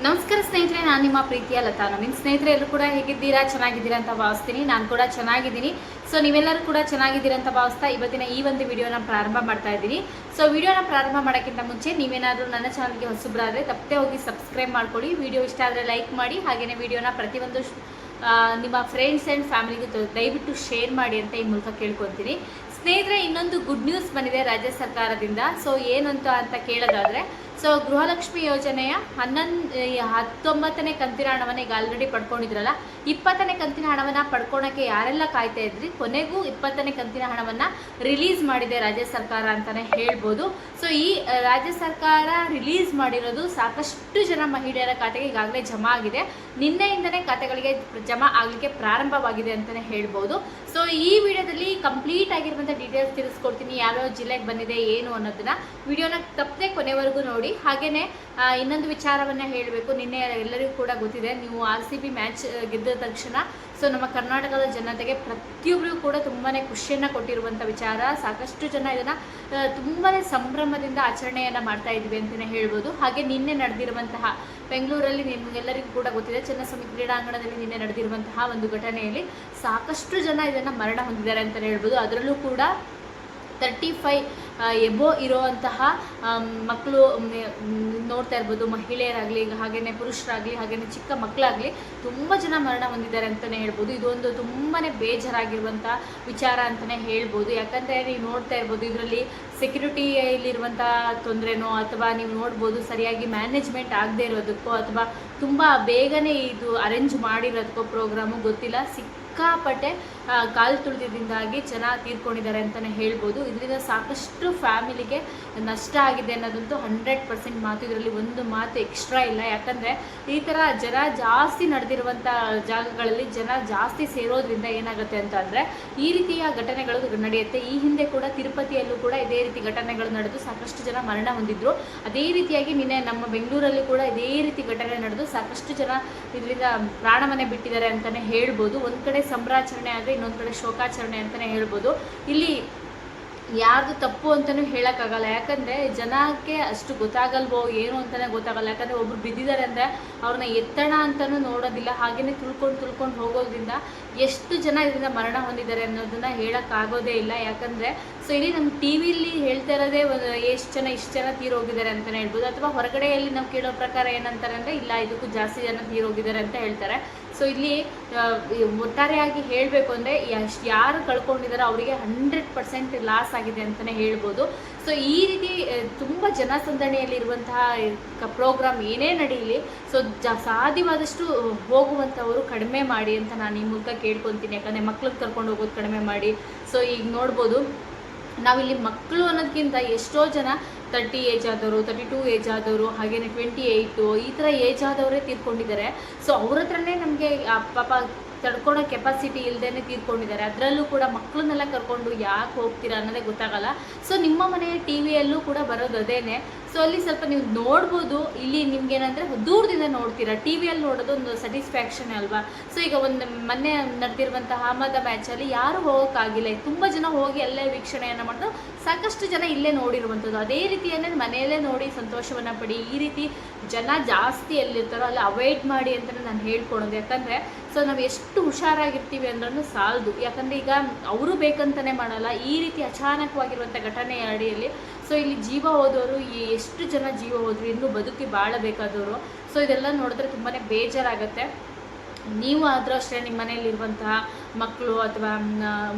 ನಮಸ್ಕಾರ ಸ್ನೇಹಿತರೆ, ನಾನು ನಿಮ್ಮ ಪ್ರೀತಿಯ ಲತಾ ನಿಮ್ಮ ಸ್ನೇಹಿತರೆ ಎಲ್ಲರೂ ಕೂಡ ಹೇಗಿದ್ದೀರಾ? ಚೆನ್ನಾಗಿದ್ದೀರಾ ಅಂತ ಭಾವಿಸ್ತೀನಿ. ನಾನು ಕೂಡ ಚೆನ್ನಾಗಿದ್ದೀನಿ. ಸೊ ನೀವೆಲ್ಲರೂ ಕೂಡ ಚೆನ್ನಾಗಿದ್ದೀರಾ ಅಂತ ಭಾವಿಸ್ತಾ ಇವತ್ತಿನ ಈ ಒಂದು ವಿಡಿಯೋನ ಪ್ರಾರಂಭ ಮಾಡ್ತಾ ಇದ್ದೀನಿ. ಸೊ ವಿಡಿಯೋನ ಪ್ರಾರಂಭ ಮಾಡೋಕ್ಕಿಂತ ಮುಂಚೆ ನೀವೇನಾದರೂ ನನ್ನ ಚಾನಲ್ಗೆ ಹೊಸಬ್ರಾದರೆ, ತಪ್ಪದೆ ಹೋಗಿ ಸಬ್ಸ್ಕ್ರೈಬ್ ಮಾಡ್ಕೊಳ್ಳಿ. ವಿಡಿಯೋ ಇಷ್ಟ ಆದರೆ ಲೈಕ್ ಮಾಡಿ ಹಾಗೆಯೇ ವಿಡಿಯೋನ ಪ್ರತಿಯೊಂದು ನಿಮ್ಮ ಫ್ರೆಂಡ್ಸ್ ಆ್ಯಂಡ್ ಫ್ಯಾಮಿಲಿಗೆ ದಯವಿಟ್ಟು ಶೇರ್ ಮಾಡಿ ಅಂತ ಈ ಮೂಲಕ ಕೇಳ್ಕೊತೀನಿ. ಸ್ನೇಹಿತರೆ, ಇನ್ನೊಂದು ಗುಡ್ ನ್ಯೂಸ್ ಬಂದಿದೆ ರಾಜ್ಯ ಸರ್ಕಾರದಿಂದ. ಸೊ ಏನಂತ ಅಂತ ಕೇಳೋದಾದರೆ ಸೊ ಗೃಹಲಕ್ಷ್ಮಿ ಯೋಜನೆಯ ಹನ್ನೊಂದು ಹತ್ತೊಂಬತ್ತನೇ ಕಂತಿನ ಹಣವನ್ನು ಈಗ ಆಲ್ರೆಡಿ ಪಡ್ಕೊಂಡಿದ್ರಲ್ಲ, ಇಪ್ಪತ್ತನೇ ಕಂತಿನ ಹಣವನ್ನು ಪಡ್ಕೊಳಕ್ಕೆ ಯಾರೆಲ್ಲ ಕಾಯ್ತಾ ಇದ್ರಿ? ಕೊನೆಗೂ ಇಪ್ಪತ್ತನೇ ಕಂತಿನ ಹಣವನ್ನು ರಿಲೀಸ್ ಮಾಡಿದೆ ರಾಜ್ಯ ಸರ್ಕಾರ ಅಂತಲೇ ಹೇಳ್ಬೋದು. ಸೊ ಈ ರಾಜ್ಯ ಸರ್ಕಾರ ರಿಲೀಸ್ ಮಾಡಿರೋದು ಸಾಕಷ್ಟು ಜನ ಮಹಿಳೆಯರ ಖಾತೆಗೆ ಈಗಾಗಲೇ ಜಮಾ ಆಗಿದೆ. ನಿನ್ನೆಯಿಂದನೇ ಖಾತೆಗಳಿಗೆ ಜಮಾ ಆಗಲಿಕ್ಕೆ ಪ್ರಾರಂಭವಾಗಿದೆ ಅಂತಲೇ ಹೇಳ್ಬೋದು. ಸೊ ಈ ವಿಡಿಯೋದಲ್ಲಿ ಕಂಪ್ಲೀಟ್ ಆಗಿರುವಂಥ ಡೀಟೇಲ್ಸ್ ತಿಳಿಸ್ಕೊಡ್ತೀನಿ. ಯಾವ್ಯಾವ ಜಿಲ್ಲೆಗೆ ಬಂದಿದೆ, ಏನು ಅನ್ನೋದನ್ನ ವಿಡಿಯೋನ ತಪ್ಪದೆ ಕೊನೆವರೆಗೂ ನೋಡಿ. ಹಾಗೆಯೇ ಇನ್ನೊಂದು ವಿಚಾರವನ್ನು ಹೇಳಬೇಕು. ನಿನ್ನೆ ಎಲ್ಲರಿಗೂ ಕೂಡ ಗೊತ್ತಿದೆ, ನೀವು ಆರ್ ಸಿ ಬಿ ಮ್ಯಾಚ್ ಗೆದ್ದ ತಕ್ಷಣ, ಸೊ ನಮ್ಮ ಕರ್ನಾಟಕದ ಜನತೆಗೆ ಪ್ರತಿಯೊಬ್ಬರಿಗೂ ಕೂಡ ತುಂಬಾ ಖುಷಿಯನ್ನು ಕೊಟ್ಟಿರುವಂಥ ವಿಚಾರ. ಸಾಕಷ್ಟು ಜನ ಇದನ್ನು ತುಂಬಾ ಸಂಭ್ರಮದಿಂದ ಆಚರಣೆಯನ್ನು ಮಾಡ್ತಾ ಇದ್ವಿ ಅಂತಲೇ ಹೇಳ್ಬೋದು. ಹಾಗೆ ನಿನ್ನೆ ನಡೆದಿರುವಂತಹ ಬೆಂಗಳೂರಲ್ಲಿ ನಿಮಗೆಲ್ಲರಿಗೂ ಕೂಡ ಗೊತ್ತಿದೆ ಚನ್ನಸ್ವಾಮಿ ಕ್ರೀಡಾಂಗಣದಲ್ಲಿ ನಿನ್ನೆ ನಡೆದಿರುವಂತಹ ಒಂದು ಘಟನೆಯಲ್ಲಿ ಸಾಕಷ್ಟು ಜನ ಇದನ್ನು ಮರಣ ಹೊಂದಿದ್ದಾರೆ ಅಂತಲೇ ಹೇಳ್ಬೋದು. ಅದರಲ್ಲೂ ಕೂಡ ತರ್ಟಿ ಫೈ ಎಬೋ ಇರೋವಂತಹ ಮಕ್ಕಳು ನೋಡ್ತಾ ಇರ್ಬೋದು, ಮಹಿಳೆಯರಾಗಲಿ ಹಾಗೆಯೇ ಪುರುಷರಾಗಲಿ ಹಾಗೆಯೇ ಚಿಕ್ಕ ಮಕ್ಕಳಾಗಲಿ ತುಂಬ ಜನ ಮರಣ ಹೊಂದಿದ್ದಾರೆ ಅಂತಲೇ ಹೇಳ್ಬೋದು. ಇದೊಂದು ತುಂಬಾ ಬೇಜಾರಾಗಿರುವಂಥ ವಿಚಾರ ಅಂತಲೇ ಹೇಳ್ಬೋದು. ಯಾಕಂದರೆ ನೀವು ನೋಡ್ತಾ ಇರ್ಬೋದು, ಇದರಲ್ಲಿ ಸೆಕ್ಯೂರಿಟಿಯಲ್ಲಿರುವಂಥ ತೊಂದರೆನೋ, ಅಥವಾ ನೀವು ನೋಡ್ಬೋದು ಸರಿಯಾಗಿ ಮ್ಯಾನೇಜ್ಮೆಂಟ್ ಆಗದೇ ಇರೋದಕ್ಕೋ, ಅಥವಾ ತುಂಬ ಬೇಗನೆ ಇದು ಅರೇಂಜ್ ಮಾಡಿರೋದಕ್ಕೋ ಪ್ರೋಗ್ರಾಮು ಗೊತ್ತಿಲ್ಲ. ಸಿಕ್ಕಾಪಟ್ಟೆ ಕಾಲು ತುಳಿದಿಂದಾಗಿ ಜನ ತೀರ್ಕೊಂಡಿದ್ದಾರೆ ಅಂತಲೇ ಹೇಳ್ಬೋದು. ಇದರಿಂದ ಸಾಕಷ್ಟು ಫ್ಯಾಮಿಲಿಗೆ ನಷ್ಟ ಆಗಿದೆ ಅನ್ನೋದಂತೂ ಹಂಡ್ರೆಡ್ ಪರ್ಸೆಂಟ್ ಮಾತು. ಇದರಲ್ಲಿ ಒಂದು ಮಾತು ಎಕ್ಸ್ಟ್ರಾ ಇಲ್ಲ. ಯಾಕಂದರೆ ಈ ಥರ ಜನ ಜಾಸ್ತಿ ನಡೆದಿರುವಂಥ ಜಾಗಗಳಲ್ಲಿ ಜನ ಜಾಸ್ತಿ ಸೇರೋದ್ರಿಂದ ಏನಾಗುತ್ತೆ ಅಂತ ಅಂದರೆ ಈ ರೀತಿಯ ಘಟನೆಗಳು ನಡೆಯುತ್ತೆ. ಈ ಹಿಂದೆ ಕೂಡ ತಿರುಪತಿಯಲ್ಲೂ ಕೂಡ ಇದೇ ರೀತಿ ಘಟನೆಗಳು ನಡೆದು ಸಾಕಷ್ಟು ಜನ ಮರಣ ಹೊಂದಿದ್ರು. ಅದೇ ರೀತಿಯಾಗಿ ನಿನ್ನೆ ನಮ್ಮ ಬೆಂಗಳೂರಲ್ಲಿ ಕೂಡ ಇದೇ ರೀತಿ ಘಟನೆ ನಡೆದು ಸಾಕಷ್ಟು ಜನ ಇದರಿಂದ ಪ್ರಾಣವನ್ನೇ ಬಿಟ್ಟಿದ್ದಾರೆ ಅಂತಲೇ ಹೇಳ್ಬೋದು. ಒಂದು ಕಡೆ ಸಂಭ್ರಾಚರಣೆ ಆದರೆ ಇನ್ನೊಂದು ಕಡೆ ಶೋಕಾಚರಣೆ ಅಂತಲೇ ಹೇಳ್ಬೋದು. ಇಲ್ಲಿ ಯಾರ್ದು ತಪ್ಪು ಅಂತಲೂ ಹೇಳೋಕ್ಕಾಗಲ್ಲ. ಯಾಕಂದರೆ ಜನಕ್ಕೆ ಅಷ್ಟು ಗೊತ್ತಾಗಲ್ವೋ, ಏನು ಅಂತಲೇ ಗೊತ್ತಾಗಲ್ಲ. ಯಾಕಂದರೆ ಒಬ್ರು ಬಿದ್ದಿದ್ದಾರೆ ಅಂದರೆ ಅವ್ರನ್ನ ಎತ್ತಣ ಅಂತಲೂ ನೋಡೋದಿಲ್ಲ. ಹಾಗೆಯೇ ತುಳ್ಕೊಂಡು ತಿಳ್ಕೊಂಡು ಹೋಗೋದ್ರಿಂದ ಎಷ್ಟು ಜನ ಇದರಿಂದ ಮರಣ ಹೊಂದಿದ್ದಾರೆ ಅನ್ನೋದನ್ನ ಹೇಳೋಕ್ಕಾಗೋದೇ ಇಲ್ಲ. ಯಾಕಂದರೆ, ಸೊ ಇಲ್ಲಿ ನಮ್ಮ ಟಿ ವಿಲಿ ಹೇಳ್ತಾ ಇರೋದೇ ಒಂದು ಎಷ್ಟು ಜನ, ಇಷ್ಟು ಜನ ತೀರೋಗಿದ್ದಾರೆ ಅಂತಲೇ ಹೇಳ್ಬೋದು. ಅಥವಾ ಹೊರಗಡೆಯಲ್ಲಿ ನಾವು ಕೇಳೋ ಪ್ರಕಾರ ಏನಂತಾರೆ ಅಂದರೆ, ಇಲ್ಲ, ಇದಕ್ಕೂ ಜಾಸ್ತಿ ಜನ ತೀರೋಗಿದ್ದಾರೆ ಅಂತ ಹೇಳ್ತಾರೆ. ಸೊ ಇಲ್ಲಿ ಒಟ್ಟಾರೆಯಾಗಿ ಹೇಳಬೇಕು ಅಂದರೆ ಎಷ್ಟು ಯಾರು ಕಳ್ಕೊಂಡಿದ್ದಾರೆ ಅವರಿಗೆ ಹಂಡ್ರೆಡ್ ಪರ್ಸೆಂಟ್ ಲಾಸ್ ಆಗಿದೆ ಅಂತಲೇ ಹೇಳ್ಬೋದು. ಸೊ ಈ ರೀತಿ ತುಂಬ ಜನಸಂದಣಿಯಲ್ಲಿರುವಂತಹ ಪ್ರೋಗ್ರಾಮ್ ಏನೇ ನಡೀಲಿ ಸೊ ಜ, ಸಾಧ್ಯವಾದಷ್ಟು ಹೋಗುವಂಥವರು ಕಡಿಮೆ ಮಾಡಿ ಅಂತ ನಾನು ಈ ಮೂಲಕ ಕೇಳ್ಕೊತೀನಿ. ಯಾಕಂದರೆ ಮಕ್ಳಿಗೆ ಕರ್ಕೊಂಡು ಹೋಗೋದು ಕಡಿಮೆ ಮಾಡಿ. ಸೊ ಈಗ ನೋಡ್ಬೋದು, ನಾವಿಲ್ಲಿ ಮಕ್ಕಳು ಅನ್ನೋದಕ್ಕಿಂತ ಎಷ್ಟೋ ಜನ ತರ್ಟಿ ಏಜ್ ಆದವರು ತರ್ಟಿ ಟೂ ಏಜ್ ಆದವರು ಹಾಗೆಯೇ ಟ್ವೆಂಟಿ ಏಯ್ಟು ಈ ಥರ ಏಜ್ ಆದವರೇ ತೀರ್ಕೊಂಡಿದ್ದಾರೆ. ಸೊ ಅವ್ರ ಹತ್ರನೇ ನಮಗೆ ಪಾಪ ತಡ್ಕೊಳೋ ಕೆಪಾಸಿಟಿ ಇಲ್ಲದೇ ತೀರ್ಕೊಂಡಿದ್ದಾರೆ. ಅದರಲ್ಲೂ ಕೂಡ ಮಕ್ಕಳನ್ನೆಲ್ಲ ಕರ್ಕೊಂಡು ಯಾಕೆ ಹೋಗ್ತೀರಾ ಅನ್ನೋದೇ ಗೊತ್ತಾಗಲ್ಲ. ಸೊ ನಿಮ್ಮ ಮನೆಯ ಟಿ ವಿಯಲ್ಲೂ ಕೂಡ ಬರೋದು ಅದೇನೆ. ಸೊ ಅಲ್ಲಿ ಸ್ವಲ್ಪ ನೀವು ನೋಡ್ಬೋದು. ಇಲ್ಲಿ ನಿಮ್ಗೇನಂದರೆ ದೂರದಿಂದ ನೋಡ್ತೀರಾ. ಟಿ ವಿಯಲ್ಲಿ ನೋಡೋದು ಒಂದು ಸ್ಯಾಟಿಸ್ಫ್ಯಾಕ್ಷನ್ ಅಲ್ವಾ? ಸೊ ಈಗ ಒಂದು ಮೊನ್ನೆ ನಡೆದಿರುವಂತಹ ಅಹಮದ ಮ್ಯಾಚಲ್ಲಿ ಯಾರು ಹೋಗೋಕ್ಕಾಗಿಲ್ಲ. ತುಂಬ ಜನ ಹೋಗಿ ಅಲ್ಲೇ ವೀಕ್ಷಣೆಯನ್ನು ಮಾಡಿದ್ರು ಸಾಕಷ್ಟು ಜನ ಇಲ್ಲೇ ನೋಡಿರುವಂಥದ್ದು. ಅದೇ ರೀತಿಯನ್ನೇ ಮನೆಯಲ್ಲೇ ನೋಡಿ ಸಂತೋಷವನ್ನು ಪಡಿ. ಈ ರೀತಿ ಜನ ಜಾಸ್ತಿ ಎಲ್ಲಿರ್ತಾರೋ ಅಲ್ಲಿ ಅವಾಯ್ಡ್ ಮಾಡಿ ಅಂತಲೇ ನಾನು ಹೇಳ್ಕೊಡೋದು. ಯಾಕಂದರೆ, ಸೊ, ನಾವು ಎಷ್ಟು ಹುಷಾರಾಗಿರ್ತೀವಿ ಅಂದ್ರೂ ಸಾಲದು. ಯಾಕಂದರೆ ಈಗ ಅವರು ಬೇಕಂತಲೇ ಮಾಡಲ್ಲ. ಈ ರೀತಿ ಅಚಾನಕವಾಗಿರುವಂಥ ಘಟನೆಯ ಅಡಿಯಲ್ಲಿ ಸೊ ಇಲ್ಲಿ ಜೀವ ಹೋದವರು ಎಷ್ಟು ಜನ ಜೀವ ಹೋದರು, ಇನ್ನೂ ಬದುಕಿ ಬಾಳಬೇಕಾದವರು ಸೊ ಇದೆಲ್ಲ ನೋಡಿದ್ರೆ ತುಂಬಾ ಬೇಜಾರಾಗುತ್ತೆ. ನೀವು ಆದರೂ ಅಷ್ಟೇ ನಿಮ್ಮ ಮನೆಯಲ್ಲಿರುವಂತಹ ಮಕ್ಕಳು ಅಥವಾ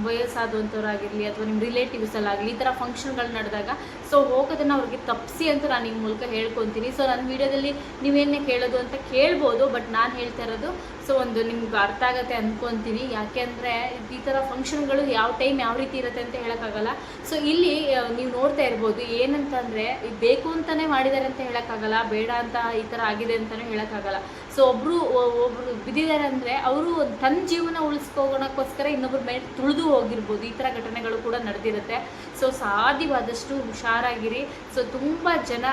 ವಯಸ್ಸಾದಂಥವ್ರಾಗಿರಲಿ ಅಥವಾ ನಿಮ್ಮ ರಿಲೇಟಿವ್ಸಲ್ಲಾಗಲಿ ಈ ಥರ ಫಂಕ್ಷನ್ಗಳು ನಡೆದಾಗ ಸೊ ಹೋಗೋದನ್ನು ಅವ್ರಿಗೆ ತಪ್ಪಿಸಿ ಅಂತ ನಾನು ನಿಮ್ಮ ಮೂಲಕ ಹೇಳ್ಕೊತೀನಿ. ಸೊ ನನ್ನ ವೀಡಿಯೋದಲ್ಲಿ ನೀವೇನೇ ಕೇಳೋದು ಅಂತ ಕೇಳ್ಬೋದು ಬಟ್ ನಾನು ಹೇಳ್ತಾ ಇರೋದು ಸೊ ಒಂದು ನಿಮ್ಗೆ ಅರ್ಥ ಆಗುತ್ತೆ ಅಂದ್ಕೊತೀನಿ ಯಾಕೆಂದರೆ ಈ ಥರ ಫಂಕ್ಷನ್ಗಳು ಯಾವ ಟೈಮ್ ಯಾವ ರೀತಿ ಇರುತ್ತೆ ಅಂತ ಹೇಳೋಕ್ಕಾಗಲ್ಲ. ಸೊ ಇಲ್ಲಿ ನೀವು ನೋಡ್ತಾ ಇರ್ಬೋದು ಏನಂತಂದರೆ ಬೇಕು ಅಂತಲೇ ಮಾಡಿದ್ದಾರೆ ಅಂತ ಹೇಳೋಕ್ಕಾಗಲ್ಲ, ಬೇಡ ಅಂತ ಈ ಥರ ಆಗಿದೆ ಅಂತಲೇ ಹೇಳೋಕ್ಕಾಗಲ್ಲ. ಸೊ ಒಬ್ಬರು ಒಬ್ಬರು ಬಿದ್ದಿದ್ದಾರೆ ಅಂದರೆ ಅವರು ತನ್ನ ಜೀವನ ಉಳಿಸ್ಕೋಗೋಣಕ್ಕೋಸ್ಕರ ಇನ್ನೊಬ್ಬರ ಮೇಲೆ ತುಳಿದು ಹೋಗಿರ್ಬೋದು. ಈ ಥರ ಘಟನೆಗಳು ಕೂಡ ನಡೆದಿರುತ್ತೆ. ಸೊ ಸಾಧ್ಯವಾದಷ್ಟು ಹುಷಾರಾಗಿರಿ. ಸೊ ತುಂಬ ಜನ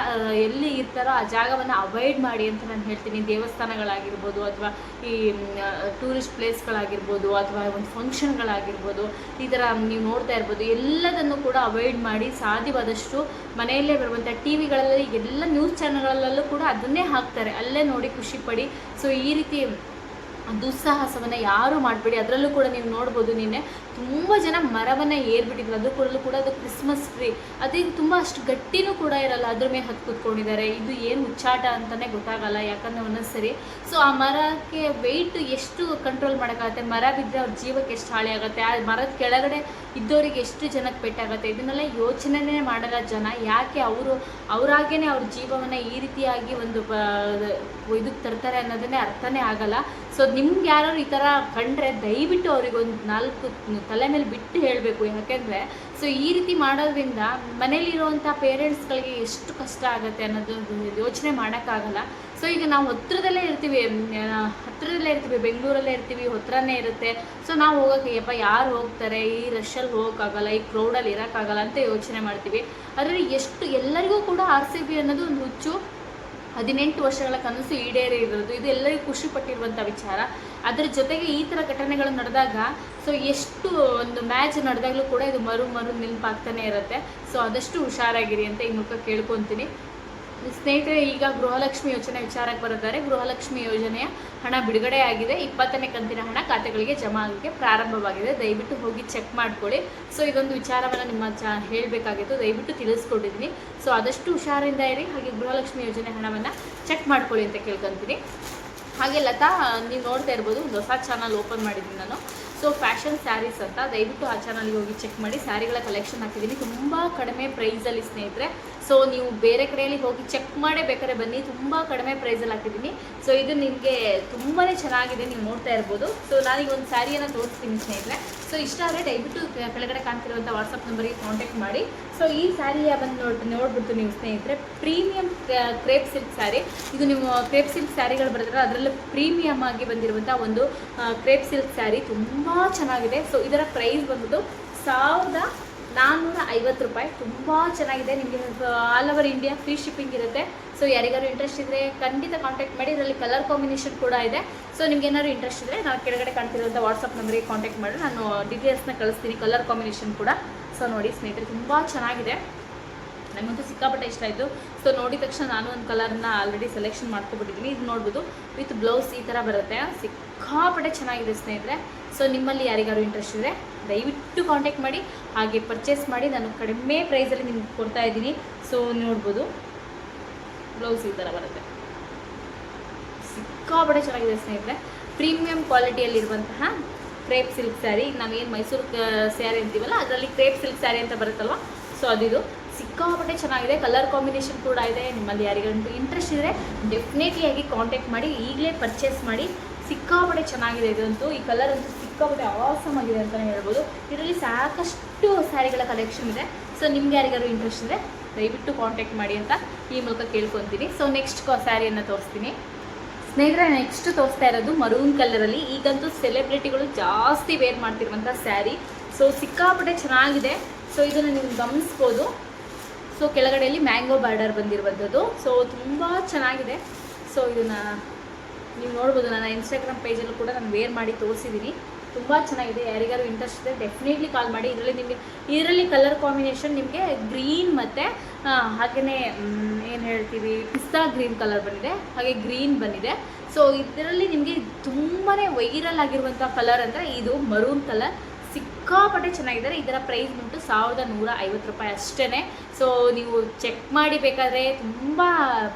ಎಲ್ಲಿ ಇರ್ತಾರೋ ಆ ಜಾಗವನ್ನು ಅವಾಯ್ಡ್ ಮಾಡಿ ಅಂತ ನಾನು ಹೇಳ್ತೀನಿ. ದೇವಸ್ಥಾನಗಳಾಗಿರ್ಬೋದು ಅಥವಾ ಈ ಟೂರಿಸ್ಟ್ ಪ್ಲೇಸ್ಗಳಾಗಿರ್ಬೋದು ಅಥವಾ ಒಂದು ಫಂಕ್ಷನ್ಗಳಾಗಿರ್ಬೋದು ಈ ಥರ ನೀವು ನೋಡ್ತಾ ಇರ್ಬೋದು. ಎಲ್ಲದನ್ನು ಕೂಡ ಅವಾಯ್ಡ್ ಮಾಡಿ ಸಾಧ್ಯವಾದಷ್ಟು ಮನೆಯಲ್ಲೇ ಬರುವಂಥ ಟಿ ವಿಗಳಲ್ಲಿ ಎಲ್ಲ ನ್ಯೂಸ್ ಚಾನಲ್ಗಳಲ್ಲೂ ಕೂಡ ಅದನ್ನೇ ಹಾಕ್ತಾರೆ. ಅಲ್ಲೇ ನೋಡಿ ಖುಷಿ ಪಡಿ. ಸೊ ಈ ರೀತಿ ದುಸ್ಸಾಹಸವನ್ನು ಯಾರು ಮಾಡಬೇಡಿ. ಅದರಲ್ಲೂ ಕೂಡ ನೀವು ನೋಡ್ಬೋದು ನಿನ್ನೆ ತುಂಬ ಜನ ಮರವನ್ನು ಏರ್ಬಿಟ್ಟಿದ್ರು. ಅದು ಕೂಡ ಕೂಡ ಅದು ಕ್ರಿಸ್ಮಸ್ ಟ್ರೀ ಅದೇ ತುಂಬ ಅಷ್ಟು ಗಟ್ಟಿನೂ ಕೂಡ ಇರಲ್ಲ. ಅದ್ರ ಮೇಲೆ ಹತ್ತು ಕೂತ್ಕೊಂಡಿದ್ದಾರೆ. ಇದು ಏನು ಹುಚ್ಚಾಟ ಅಂತಲೇ ಗೊತ್ತಾಗಲ್ಲ, ಯಾಕಂದರೆ ಒಂದೊಂದ್ಸರಿ ಸೊ ಆ ಮರಕ್ಕೆ ವೆಯ್ಟ್ ಎಷ್ಟು ಕಂಟ್ರೋಲ್ ಮಾಡೋಕ್ಕಾಗತ್ತೆ? ಮರ ಬಿದ್ದರೆ ಅವ್ರ ಜೀವಕ್ಕೆ ಎಷ್ಟು ಹಾಳಿ ಆಗುತ್ತೆ? ಆ ಮರದ ಕೆಳಗಡೆ ಇದ್ದವರಿಗೆ ಎಷ್ಟು ಜನಕ್ಕೆ ಪೆಟ್ಟಾಗುತ್ತೆ ಇದನ್ನೆಲ್ಲ ಯೋಚನೆನೇ ಮಾಡಲ್ಲ ಜನ. ಯಾಕೆ ಅವರು ಅವರಾಗೇ ಅವ್ರ ಜೀವವನ್ನು ಈ ರೀತಿಯಾಗಿ ಒಂದು ಇದಕ್ಕೆ ತರ್ತಾರೆ ಅನ್ನೋದನ್ನೇ ಅರ್ಥನೇ ಆಗಲ್ಲ. ಸೊ ನಿಮ್ಗೆ ಯಾರು ಈ ಥರ ಕಂಡ್ರೆ ದಯವಿಟ್ಟು ಅವ್ರಿಗೆ ಒಂದು ನಾಲ್ಕು ತಲೆ ಮೇಲೆ ಬಿಟ್ಟು ಹೇಳಬೇಕು. ಯಾಕೆಂದರೆ ಸೊ ಈ ರೀತಿ ಮಾಡೋದ್ರಿಂದ ಮನೇಲಿರುವಂಥ ಪೇರೆಂಟ್ಸ್ಗಳಿಗೆ ಎಷ್ಟು ಕಷ್ಟ ಆಗುತ್ತೆ ಅನ್ನೋದು ಯೋಚನೆ ಮಾಡೋಕ್ಕಾಗಲ್ಲ. ಸೊ ಈಗ ನಾವು ಹತ್ರದಲ್ಲೇ ಇರ್ತೀವಿ ಹತ್ತಿರದಲ್ಲೇ ಇರ್ತೀವಿ, ಬೆಂಗಳೂರಲ್ಲೇ ಇರ್ತೀವಿ, ಹತ್ರನೇ ಇರುತ್ತೆ. ಸೊ ನಾವು ಹೋಗೋಕ್ಕೆ ಯಪ್ಪ, ಯಾರು ಹೋಗ್ತಾರೆ? ಈ ರಶಲ್ಲಿ ಹೋಗೋಕ್ಕಾಗಲ್ಲ, ಈ ಕ್ರೌಡಲ್ಲಿ ಇರೋಕ್ಕಾಗಲ್ಲ ಅಂತ ಯೋಚನೆ ಮಾಡ್ತೀವಿ. ಅದರಲ್ಲಿ ಎಷ್ಟು ಎಲ್ಲರಿಗೂ ಕೂಡ ಆರ್ ಸಿ ಅನ್ನೋದು ಒಂದು ಹುಚ್ಚು. ಹದಿನೆಂಟು ವರ್ಷಗಳ ಕನಸು ಈಡೇರಿರೋದು, ಇದು ಎಲ್ಲರಿಗೂ ಖುಷಿ ಪಟ್ಟಿರುವಂಥ ವಿಚಾರ. ಅದರ ಜೊತೆಗೆ ಈ ಥರ ಘಟನೆಗಳು ನಡೆದಾಗ ಸೊ ಎಷ್ಟು ಒಂದು ಮ್ಯಾಚ್ ನಡೆದಾಗಲೂ ಕೂಡ ಇದು ಮರು ಮರು ನೆನಪಾಗ್ತಾನೆ ಇರುತ್ತೆ. ಸೊ ಆದಷ್ಟು ಹುಷಾರಾಗಿರಿ ಅಂತ ಈ ಮೂಲಕ ಕೇಳ್ಕೊತೀನಿ. ಸ್ನೇಹಿತರೆ, ಈಗ ಗೃಹಲಕ್ಷ್ಮಿ ಯೋಜನೆ ವಿಚಾರಕ್ಕೆ ಬರುತ್ತಾರೆ. ಗೃಹಲಕ್ಷ್ಮಿ ಯೋಜನೆಯ ಹಣ ಬಿಡುಗಡೆ ಆಗಿದೆ ಇಪ್ಪತ್ತನೇ ಕಂತಿನ ಹಣ ಖಾತೆಗಳಿಗೆ ಜಮಾ ಆಗಲಿಕ್ಕೆ ಪ್ರಾರಂಭವಾಗಿದೆ. ದಯವಿಟ್ಟು ಹೋಗಿ ಚೆಕ್ ಮಾಡ್ಕೊಳ್ಳಿ. ಸೊ ಇದೊಂದು ವಿಚಾರವನ್ನು ನಿಮ್ಮ ಚ ಹೇಳಬೇಕಾಗಿತ್ತು. ದಯವಿಟ್ಟು ತಿಳಿಸ್ಕೊಂಡಿದ್ದೀನಿ. ಸೊ ಆದಷ್ಟು ಹುಷಾರಿಂದ ಇರಿ. ಹಾಗೆ ಗೃಹಲಕ್ಷ್ಮಿ ಯೋಜನೆ ಹಣವನ್ನು ಚೆಕ್ ಮಾಡ್ಕೊಳ್ಳಿ ಅಂತ ಕೇಳ್ಕೊತೀನಿ. ಹಾಗೆ ಲತಾ, ನೀವು ನೋಡ್ತಾ ಇರ್ಬೋದು, ಒಂದು ಹೊಸ ಚಾನಲ್ ಓಪನ್ ಮಾಡಿದ್ದೀನಿ ನಾನು. ಸೊ ಫ್ಯಾಷನ್ ಸ್ಯಾರೀಸ್ ಅಂತ ದಯವಿಟ್ಟು ಆ ಚಾನಲ್ಗೆ ಹೋಗಿ ಚೆಕ್ ಮಾಡಿ. ಸ್ಯಾರಿಗಳ ಕಲೆಕ್ಷನ್ ಹಾಕಿದ್ದೀನಿ. ತುಂಬ ಕಡಿಮೆ ಪ್ರೈಸಲ್ಲಿ ಸ್ನೇಹಿತರೆ. ಸೊ ನೀವು ಬೇರೆ ಕಡೆಯಲ್ಲಿ ಹೋಗಿ ಚೆಕ್ ಮಾಡೇ ಬೇಕಾದ್ರೆ ಬನ್ನಿ. ತುಂಬ ಕಡಿಮೆ ಪ್ರೈಸಲ್ಲಿ ಹಾಕಿದ್ದೀನಿ. ಸೊ ಇದು ನಿಮಗೆ ತುಂಬಾ ಚೆನ್ನಾಗಿದೆ. ನೀವು ನೋಡ್ತಾ ಇರ್ಬೋದು. ಸೊ ನಾನೀಗ ಒಂದು ಸ್ಯಾರಿಯನ್ನು ತೋರಿಸ್ತೀನಿ ಸ್ನೇಹಿತರೆ. ಸೊ ಇಷ್ಟ ಆದರೆ ದಯವಿಟ್ಟು ಕೆಳಗಡೆ ಕಾಣ್ತಿರುವಂಥ ವಾಟ್ಸಪ್ ನಂಬರಿಗೆ ಕಾಂಟ್ಯಾಕ್ಟ್ ಮಾಡಿ. ಸೊ ಈ ಸ್ಯಾರಿಯ ಬಂದು ನೋಡಿ ನೋಡ್ಬಿಟ್ಟು ನೀವು ಸ್ನೇಹಿತರೆ. ಪ್ರೀಮಿಯಂ ಕ್ರೇಪ್ ಸಿಲ್ಕ್ ಸ್ಯಾರಿ ಇದು ನೀವು ಕ್ರೇಪ್ ಸಿಲ್ಕ್ ಸ್ಯಾರಿಗಳು ಬರೆದ್ರೆ ಅದರಲ್ಲೂ ಪ್ರೀಮಿಯಮ್ ಆಗಿ ಬಂದಿರುವಂಥ ಒಂದು ಕ್ರೇಪ್ ಸಿಲ್ಕ್ ಸ್ಯಾರಿ ತುಂಬ ಚೆನ್ನಾಗಿದೆ. ಸೊ ಇದರ ಪ್ರೈಸ್ ಬಂದ್ಬಿಟ್ಟು ಸಾವಿರದ ನಾನ್ನೂರ ಐವತ್ತು ರೂಪಾಯಿ. ತುಂಬ ಚೆನ್ನಾಗಿದೆ. ನಿಮಗೆ all over India free shipping ಇರುತ್ತೆ. ಸೊ ಯಾರಿಗಾರು ಇಂಟ್ರೆಸ್ಟ್ ಇದ್ರೆ ಖಂಡಿತ ಕಾಂಟ್ಯಾಕ್ಟ್ ಮಾಡಿ. ಇದರಲ್ಲಿ ಕಲರ್ ಕಾಂಬಿನೇಷನ್ ಕೂಡ ಇದೆ. ಸೊ ನಿಮ್ಗೆ ಏನಾದ್ರು ಇಂಟ್ರೆಸ್ಟ್ ಇದ್ರೆ ನಾನು ಕೆಳಗಡೆ ಕಾಣ್ತಿರೋಂಥ ವಾಟ್ಸಪ್ ನಂಬರಿಗೆ ಕಾಂಟ್ಯಾಕ್ಟ್ ಮಾಡಿ. ನಾನು ಡೀಟೇಲ್ಸ್ನ ಕಳಿಸ್ತೀನಿ. ಕಲರ್ ಕಾಂಬಿನೇಷನ್ ಕೂಡ. ಸೊ ನೋಡಿ ಸ್ನೇಹಿತರೆ, ತುಂಬ ಚೆನ್ನಾಗಿದೆ. ನನಗಂತೂ ಸಿಕ್ಕಾಪಟ್ಟೆ ಇಷ್ಟ ಆಯಿತು. ಸೊ ನೋಡಿದ ತಕ್ಷಣ ನಾನು ಒಂದು ಕಲರ್ನ ಆಲ್ರೆಡಿ ಸೆಲೆಕ್ಷನ್ ಮಾಡ್ಕೊಬಿಟ್ಟಿದ್ದೀನಿ. ಇದು ನೋಡ್ಬೋದು ವಿತ್ ಬ್ಲೌಸ್ ಈ ಥರ ಬರುತ್ತೆ. ಸಿಕ್ಕಾಪಟ್ಟೆ ಚೆನ್ನಾಗಿದೆ ಸ್ನೇಹಿತರೆ. ಸೊ ನಿಮ್ಮಲ್ಲಿ ಯಾರಿಗಾರು ಇಂಟ್ರೆಸ್ಟ್ ಇದ್ದರೆ ದಯವಿಟ್ಟು ಕಾಂಟ್ಯಾಕ್ಟ್ ಮಾಡಿ. ಹಾಗೆ ಪರ್ಚೇಸ್ ಮಾಡಿ. ನಾನು ಕಡಿಮೆ ಪ್ರೈಸಲ್ಲಿ ನಿಮ್ಗೆ ಕೊಡ್ತಾ ಇದ್ದೀನಿ. ಸೊ ನೋಡ್ಬೋದು. ಬ್ಲೌಸ್ ಈ ಥರ ಬರುತ್ತೆ. ಸಿಕ್ಕಾಪಟ್ಟೆ ಚೆನ್ನಾಗಿದೆ ಸ್ನೇಹಿತರೆ. ಪ್ರೀಮಿಯಂ ಕ್ವಾಲಿಟಿಯಲ್ಲಿರುವಂತಹ ಕ್ರೇಪ್ ಸಿಲ್ಕ್ ಸ್ಯಾರಿ ನಾವೇನು ಮೈಸೂರು ಸ್ಯಾರಿ ಅಂತೀವಲ್ಲ, ಅದರಲ್ಲಿ ಕ್ರೇಪ್ ಸಿಲ್ಕ್ ಸ್ಯಾರಿ ಅಂತ ಬರುತ್ತಲ್ವ? ಸೊ ಅದಿದು. ಸಿಕ್ಕಾಪಟ್ಟೆ ಚೆನ್ನಾಗಿದೆ. ಕಲರ್ ಕಾಂಬಿನೇಷನ್ ಕೂಡ ಇದೆ. ನಿಮ್ಮಲ್ಲಿ ಯಾರಿಗಂತೂ ಇಂಟ್ರೆಸ್ಟ್ ಇದ್ದರೆ ಡೆಫಿನೆಟ್ಲಿ ಆಗಿ ಕಾಂಟ್ಯಾಕ್ಟ್ ಮಾಡಿ, ಈಗಲೇ ಪರ್ಚೇಸ್ ಮಾಡಿ. ಸಿಕ್ಕಾಪಟ್ಟೆ ಚೆನ್ನಾಗಿದೆ ಇದಂತೂ. ಈ ಕಲರ್ ಅಂತೂ ಸಿಕ್ಕಾಪಟ್ಟೆ ಆಸಮ್ ಆಗಿದೆ ಅಂತಲೇ ಹೇಳ್ಬೋದು. ಇದರಲ್ಲಿ ಸಾಕಷ್ಟು ಸ್ಯಾರಿಗಳ ಕಲೆಕ್ಷನ್ ಇದೆ. ಸೊ ನಿಮ್ಗೆ ಯಾರಿಗಾರು ಇಂಟ್ರೆಸ್ಟ್ ಇದೆ ದಯವಿಟ್ಟು ಕಾಂಟ್ಯಾಕ್ಟ್ ಮಾಡಿ ಅಂತ ಈ ಮೂಲಕ ಕೇಳ್ಕೊತೀನಿ. ಸೊ ನೆಕ್ಸ್ಟ್ ಸ್ಯಾರಿಯನ್ನು ತೋರಿಸ್ತೀನಿ. ಸ್ನೇಹಿತರೆ ನೆಕ್ಸ್ಟ್ ತೋರಿಸ್ತಾ ಇರೋದು ಮರೂನ್ ಕಲರಲ್ಲಿ ಈಗಂತೂ ಸೆಲೆಬ್ರಿಟಿಗಳು ಜಾಸ್ತಿ ವೇರ್ ಮಾಡ್ತಿರುವಂಥ ಸ್ಯಾರಿ. ಸೊ ಸಿಕ್ಕಾಪಟ್ಟೆ ಚೆನ್ನಾಗಿದೆ. ಸೊ ಇದನ್ನು ನೀವು ಗಮನಿಸ್ಬೋದು. ಸೊ ಕೆಳಗಡೆಯಲ್ಲಿ ಮ್ಯಾಂಗೋ ಬಾರ್ಡರ್ ಬಂದಿರುವಂಥದ್ದು. ಸೊ ತುಂಬ ಚೆನ್ನಾಗಿದೆ. ಸೊ ಇದನ್ನು ನೀವು ನೋಡ್ಬೋದು. ನನ್ನ ಇನ್ಸ್ಟಾಗ್ರಾಮ್ ಪೇಜಲ್ಲೂ ಕೂಡ ನಾನು ವೇರ್ ಮಾಡಿ ತೋರಿಸಿದ್ದೀನಿ. ತುಂಬ ಚೆನ್ನಾಗಿದೆ. ಯಾರಿಗಾರು ಇಂಟ್ರೆಸ್ಟ್ ಇದೆ ಡೆಫಿನೆಟ್ಲಿ ಕಾಲ್ ಮಾಡಿ. ಇದರಲ್ಲಿ ನಿಮಗೆ, ಇದರಲ್ಲಿ ಕಲರ್ ಕಾಂಬಿನೇಷನ್ ನಿಮಗೆ ಗ್ರೀನ್ ಮತ್ತು ಹಾಗೆಯೇ ಏನು ಹೇಳ್ತೀವಿ, ಪಿಸ್ತಾ ಗ್ರೀನ್ ಕಲರ್ ಬಂದಿದೆ. ಹಾಗೆ ಗ್ರೀನ್ ಬಂದಿದೆ. ಸೊ ಇದರಲ್ಲಿ ನಿಮಗೆ ತುಂಬಾ ವೈರಲ್ ಆಗಿರುವಂಥ ಕಲರ್ ಅಂದರೆ ಇದು ಮರೂನ್ ಕಲರ್ ಸಿಕ್ಕಾಪಟ್ಟೆ ಚೆನ್ನಾಗಿದ್ದಾರೆ. ಇದರ ಪ್ರೈಸ್ ಬಂತು ಸಾವಿರದ ನೂರ ಐವತ್ತು ರೂಪಾಯಿ ಅಷ್ಟೇ ಸೊ ನೀವು ಚೆಕ್ ಮಾಡಿ ಬೇಕಾದರೆ ತುಂಬ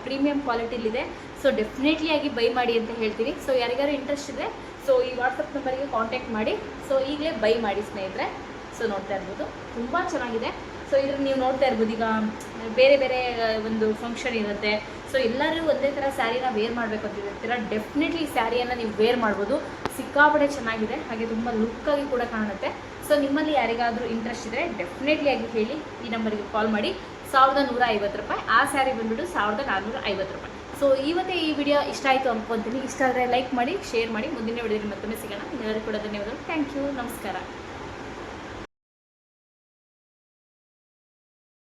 ಪ್ರೀಮಿಯಂ ಕ್ವಾಲಿಟಿಲಿದೆ ಸೊ ಡೆಫಿನೆಟ್ಲಿ ಆಗಿ ಬೈ ಮಾಡಿ ಅಂತ ಹೇಳ್ತೀನಿ. ಸೊ ಯಾರಿಗಾರು ಇಂಟ್ರೆಸ್ಟ್ ಇದೆ ಸೊ ಈ ವಾಟ್ಸಪ್ ನಂಬರಿಗೆ ಕಾಂಟ್ಯಾಕ್ಟ್ ಮಾಡಿ. ಸೊ ಈಗಲೇ ಬೈ ಮಾಡಿ ಸ್ನೇಹಿತರೆ. ಸೊ ನೋಡ್ತಾ ಇರ್ಬೋದು. ತುಂಬ ಚೆನ್ನಾಗಿದೆ. ಸೊ ಇದ್ರ ನೀವು ನೋಡ್ತಾ ಇರ್ಬೋದು. ಈಗ ಬೇರೆ ಬೇರೆ ಒಂದು ಫಂಕ್ಷನ್ ಇರುತ್ತೆ. ಸೊ ಎಲ್ಲರೂ ಒಂದೇ ಥರ ಸ್ಯಾರಿನ ವೇರ್ ಮಾಡಬೇಕು ಅಂತ ಇರ್ತೀರ ಡೆಫಿನೆಟ್ಲಿ ಸ್ಯಾರಿಯನ್ನು ನೀವು ವೇರ್ ಮಾಡ್ಬೋದು. ಸಿಕ್ಕಾಪಟ್ಟೆ ಚೆನ್ನಾಗಿದೆ. ಹಾಗೆ ತುಂಬ ಲುಕ್ಕಾಗಿ ಕೂಡ ಕಾಣುತ್ತೆ. ಸೊ ನಿಮ್ಮಲ್ಲಿ ಯಾರಿಗಾದರೂ ಇಂಟ್ರೆಸ್ಟ್ ಇದ್ದರೆ ಡೆಫಿನೆಟ್ಲಿ ಆಗಿ ಹೇಳಿ ಈ ನಂಬರಿಗೆ ಕಾಲ್ ಮಾಡಿ. ಸಾವಿರದ ನೂರ ಐವತ್ತು ರೂಪಾಯಿ. ಆ ಸ್ಯಾರಿ ಬಂದುಬಿಟ್ಟು ಸಾವಿರದ ನಾನ್ನೂರ ಐವತ್ತು ರೂಪಾಯಿ. ಸೊ ಇವತ್ತೇ ಈ ವಿಡಿಯೋ ಇಷ್ಟ ಆಯಿತು ಅನ್ಕೊಂತೀನಿ. ಇಷ್ಟ ಆದರೆ ಲೈಕ್ ಮಾಡಿ ಶೇರ್ ಮಾಡಿ. ಮುಂದಿನ ವಿಡಿಯೋದಲ್ಲಿ ಮತ್ತೊಮ್ಮೆ ಸಿಗೋಣ. ಎಲ್ಲರಿಗೂ ಕೂಡ ಧನ್ಯವಾದಗಳು. ಥ್ಯಾಂಕ್ ಯು ನಮಸ್ಕಾರ.